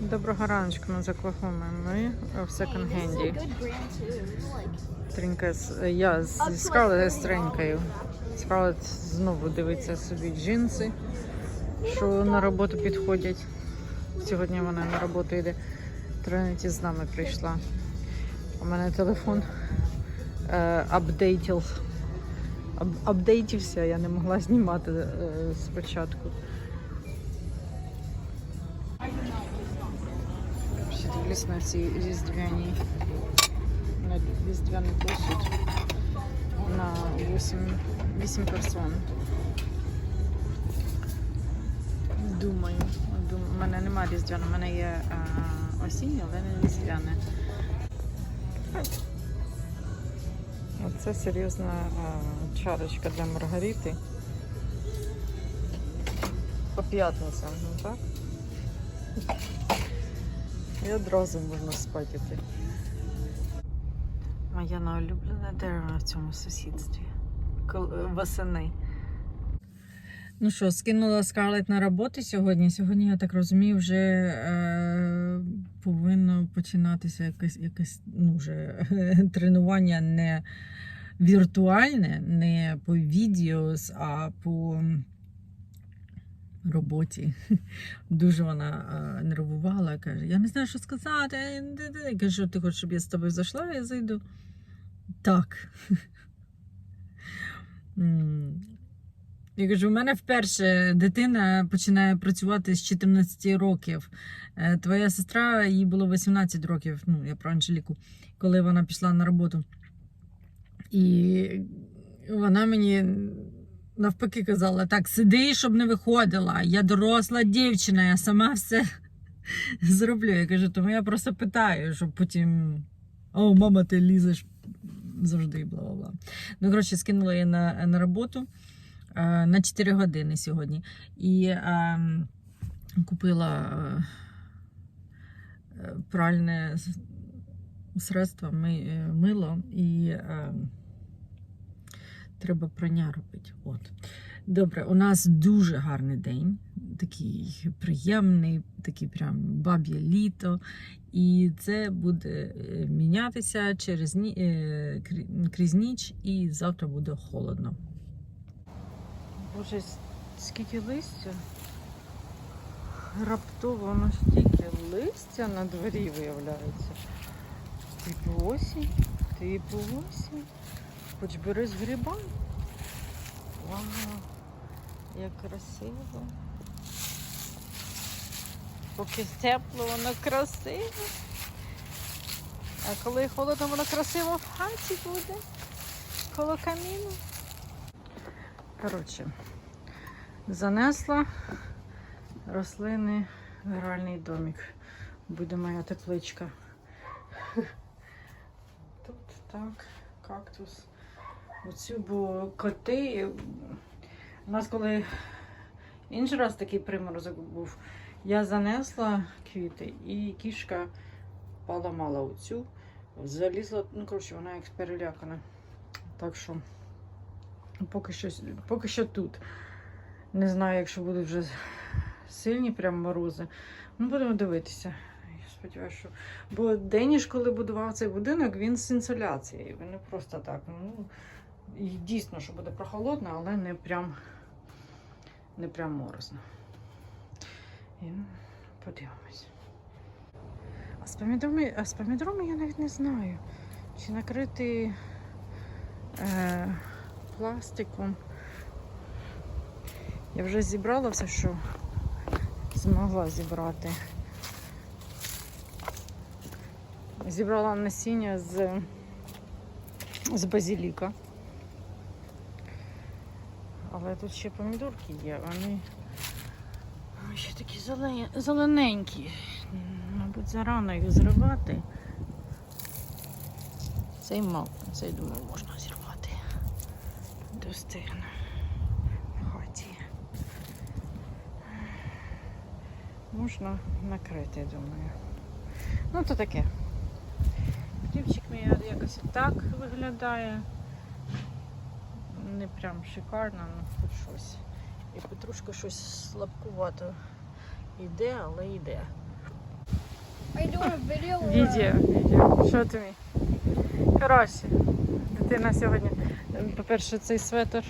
Доброго раночку, ми з Оклахоми. Ми в секонд-хенді. Тринька з я зі Скарлет з тренькою. Скарлет знову дивиться собі джинси, що на роботу підходять. Сьогодні вона на роботу йде. Тринеті з нами прийшла. У мене телефон е, апдейтив. Ап- я не могла знімати е, спочатку. Дивлюсь на ці різдвяні на різдвяний посуд на 8, 8 персон. Думаю, дум, у мене немає різдвяного, у мене є а, осіннє, але не різдвяне. Оце серйозна а, чарочка для Маргарити. По п'ятницям, ну так? І одразу можна спати йти. Моє улюблене дерево в цьому сусідстві. Кол- Восени. Ну що, скинула Скарлет на роботу сьогодні. Сьогодні, я так розумію, вже е, повинно починатися якесь, якесь ну, вже, тренування не віртуальне, не по відео, а по роботі. Дуже вона нервувала, каже, я не знаю, що сказати. Я кажу, ти хочеш, щоб я з тобою зайшла, я зайду. Так. Я кажу, у мене вперше дитина починає працювати з 14 років. Е, Твоя сестра, їй було 18 років, ну, я про Анжеліку, коли вона пішла на роботу. І вона мені навпаки казала: так, сиди, щоб не виходила. Я доросла дівчина, я сама все зроблю. Я кажу, тому я просто питаю, щоб потім. О, мама, ти лізеш завжди, бла бла. Ну, коротше, скинула її на, на роботу е, на 4 години сьогодні. І е, купила е, пральне средство, ми, мило і е, треба прання робити. От. Добре, у нас дуже гарний день, такий приємний, такий прям баб'є літо. І це буде е, мінятися через е, крізь ніч, і завтра буде холодно. Боже, скільки листя? Раптово настільки листя на дворі виявляється. Типу осінь, типу осінь. Хоч бери з гриба. Вау, як красиво. Поки тепло, воно красиво. А коли холодно, воно красиво в хаті буде. Коло каміну. Коротше, занесла рослини в гральний домик. Буде моя тепличка. Тут так, кактус. Оцю, бо коти. У нас коли інший раз такий приморозок був, я занесла квіти і кішка поламала оцю, залізла, ну коротше, вона як перелякана. Так що поки що, поки що тут. Не знаю, якщо будуть вже сильні прям морози. Ну, будемо дивитися. Я сподіваюся, що. Бо Деніш, коли будував цей будинок, він з інсоляцією. Він не просто так. Ну, і дійсно, що буде прохолодно, але не прям, не прям морозно. І подивимось. А з помідорами, а з помідорами я навіть не знаю. Чи накрити е, пластиком. Я вже зібрала все, що змогла зібрати. Зібрала насіння з, з базіліка. Але тут ще помідорки є, вони ще такі зелененькі. Мабуть, зарано їх зривати. Цей мав, цей думаю, можна зірвати. Достигне в хаті. Можна накрити, думаю. Ну, то таке. Хлібчик мій якось так виглядає. Не прям шикарно, ну хоч щось. І петрушка щось слабкувато йде, але йде. Відео, відео. Що тобі? Коротше, дитина сьогодні. е, По-перше, цей светр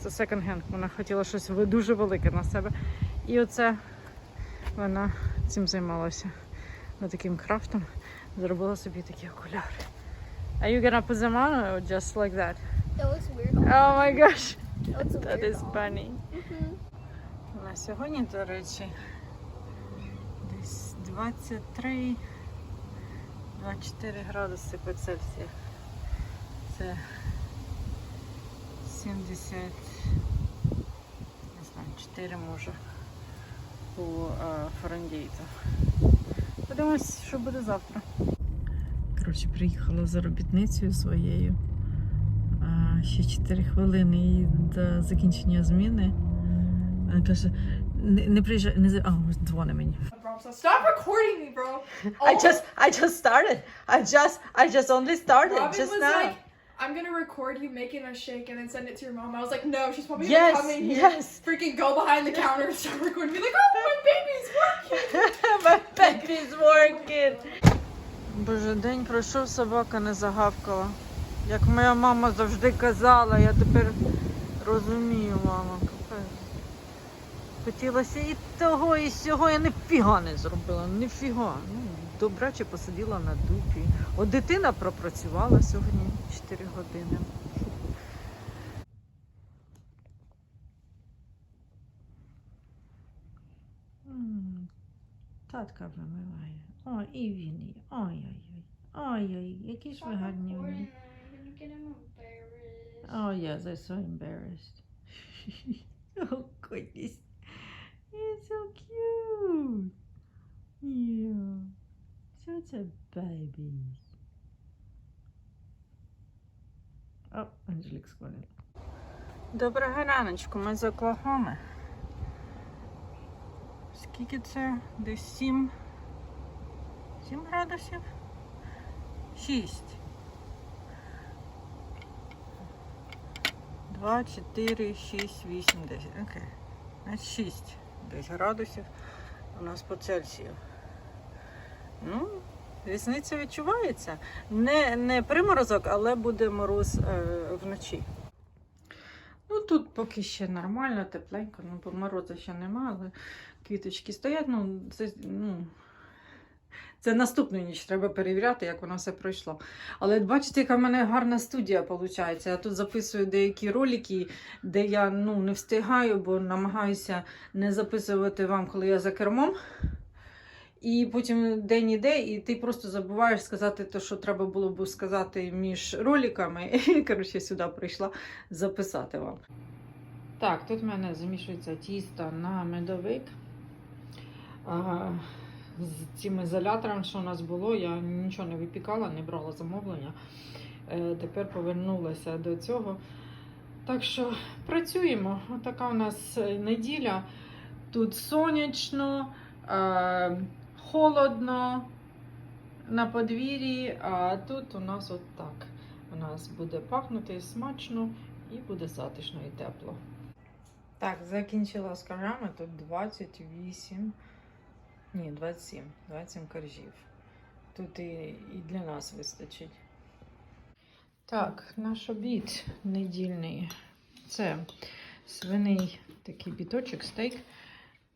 це секонд-хенд. Вона хотіла щось дуже велике на себе. І оце вона цим займалася. Таким крафтом. Зробила собі такі окуляри. Are you gonna put them on or just like that? It looks. Oh my gosh, that is funny. Mhm. На сьогодні, до речі, десь 23 24 градуси по Цельсію. Це 70, не знаю, 4 може по е, Фаренгейту. Подивимось, що буде завтра. Коротше, приїхала за робітницею своєю. А, ще 4 хвилини і до закінчення зміни. Вона каже, не, не приїжджай, не за- а, дзвони мені. Bro, so stop recording me, bro. I just I just started. I just I just only started Robin just was now. like, I'm gonna record you making a shake and then send it to your mom. I was like, no, she's probably Yes, gonna come in here, yes. freaking go behind the counter and start recording me like, oh, my baby's working. My baby's working. Боже, день пройшов, собака не загавкала. Як моя мама завжди казала, я тепер розумію, мама. Капець. Хотілося і того, і сього, я ніфіга не зробила. Ніфіга. Ну, добряче посиділа на дупі. От дитина пропрацювала сьогодні 4 години. Татка вимиває. О, і він є. Ой-ой-ой. Ой-ой, які ж ви гарні. Ви. Oh yes, I'm so embarrassed. oh goodness. It's so cute. Yeah. Such a baby. О, Анжелік склонила. Доброго раночку, ми з Оклахоми. Скільки це? Десь 7? 7 градусів? 6. 2, 4, 6, 8, 10. Окей. Значить 6 десь градусів у нас по Цельсію. Ну, різниця відчувається. Не, не приморозок, але буде мороз е, вночі. Ну тут поки ще нормально, тепленько, ну бо морозу ще нема, але квіточки стоять. Ну, це, ну, це наступну ніч треба перевіряти, як воно все пройшло. Але бачите, яка в мене гарна студія виходить. Я тут записую деякі ролики, де я ну, не встигаю, бо намагаюся не записувати вам, коли я за кермом. І потім день іде, і ти просто забуваєш сказати те, що треба було б сказати між роликами. І коротше сюди прийшла записати вам. Так, тут в мене замішується тісто на медовик. А, з цим ізолятором, що у нас було, я нічого не випікала, не брала замовлення. Е, Тепер повернулася до цього. Так що працюємо. Отака у нас е, неділя. Тут сонячно, е, холодно на подвір'ї, а тут у нас от так. У нас буде пахнути смачно і буде затишно і тепло. Так, закінчила з коржами. Тут 28. Ні, 27. 27 коржів. Тут і, і для нас вистачить. Так, наш обід недільний. Це свиний такий біточок, стейк,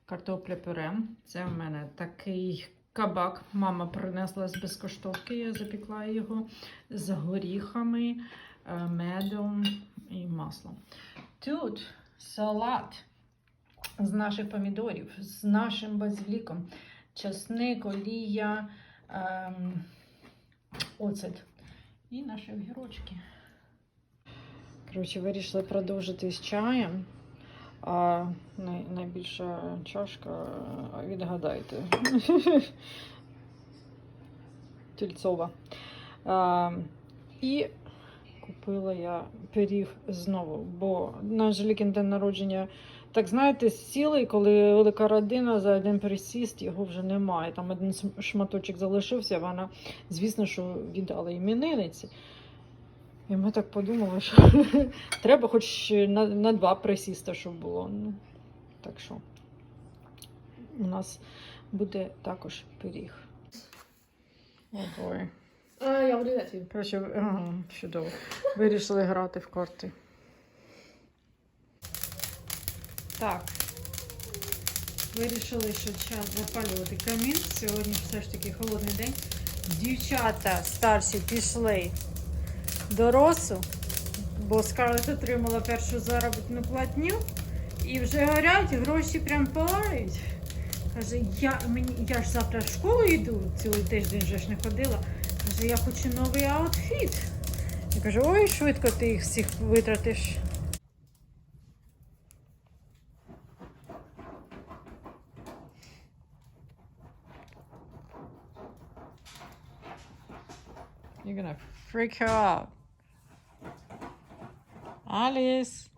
картопля пюре. Це в мене такий кабак. Мама принесла з безкоштовки, я запікла його з горіхами, е, медом і маслом. Тут салат з наших помідорів, з нашим базиліком, часник, олія, ем, оцет і наші огірочки. Коротше, вирішили продовжити з чаєм. А най, найбільша чашка, відгадайте. Тільцова. А, і купила я пиріг знову, бо на Анжелікін день народження, так знаєте, сіли, коли велика родина за один пересіст, його вже немає. Там один шматочок залишився, вона, звісно, що віддала іменинниці. І ми так подумали, що треба хоч на, на два присіста, щоб було. Ну, так що у нас буде також пиріг. О, Uh, yeah, we'll do. Коротше, ага, чудово. Вирішили грати в карти. Так. Вирішили, що час запалювати камін. Сьогодні все ж таки холодний день. Дівчата старші пішли до росу, бо Скарлет отримала першу заробітну платню і вже горять, гроші прям палають. Каже, я, мені, я ж завтра в школу йду, цілий тиждень вже ж не ходила. Каже, я хочу новий аутфіт. Я кажу, ой, швидко ти їх всіх витратиш. You're gonna freak her out. Alice.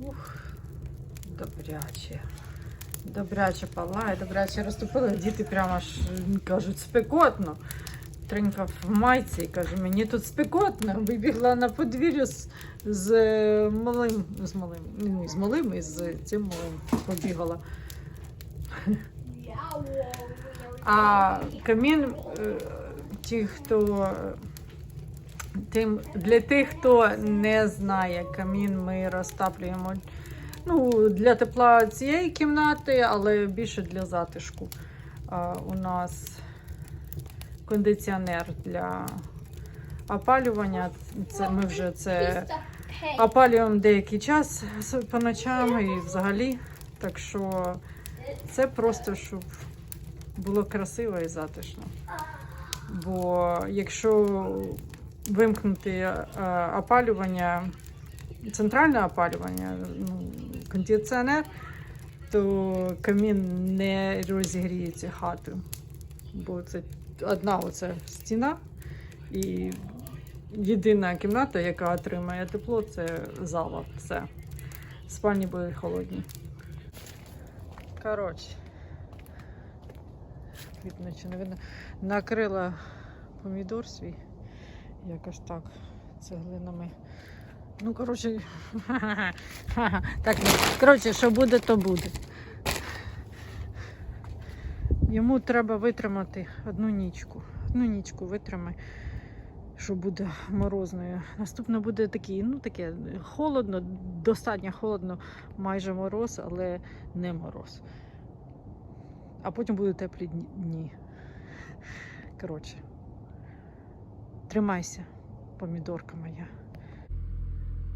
Ух, добряче. Добряче палає, добряче розтопили. Діти прямо аж кажуть, спекотно. Тринька в майці і каже, мені тут спекотно. Вибігла на подвір'я з, з е, малим, з малим, ну, з малим і з цим побігала. А камін, е, ті, хто тим, для тих, хто не знає, камін ми розтаплюємо ну, для тепла цієї кімнати, але більше для затишку. А, у нас кондиціонер для опалювання. Це ми вже це опалюємо деякий час по ночам і взагалі. Так що це просто щоб було красиво і затишно. Бо якщо вимкнути е, опалювання, центральне опалювання, ну, кондиціонер, то камін не розігріється хату. Бо це одна оця стіна і єдина кімната, яка отримає тепло, це зала. Все. Спальні будуть холодні. Коротше. Видно не видно. Накрила помідор свій. Якось так. Цеглинами. Ну, коротше. так, коротше, що буде, то буде. Йому треба витримати одну нічку. Одну нічку витримай, що буде морозною. Наступно буде такий, ну таке холодно, достатньо холодно, майже мороз, але не мороз. А потім будуть теплі дні-. Коротше, тримайся, помідорка моя.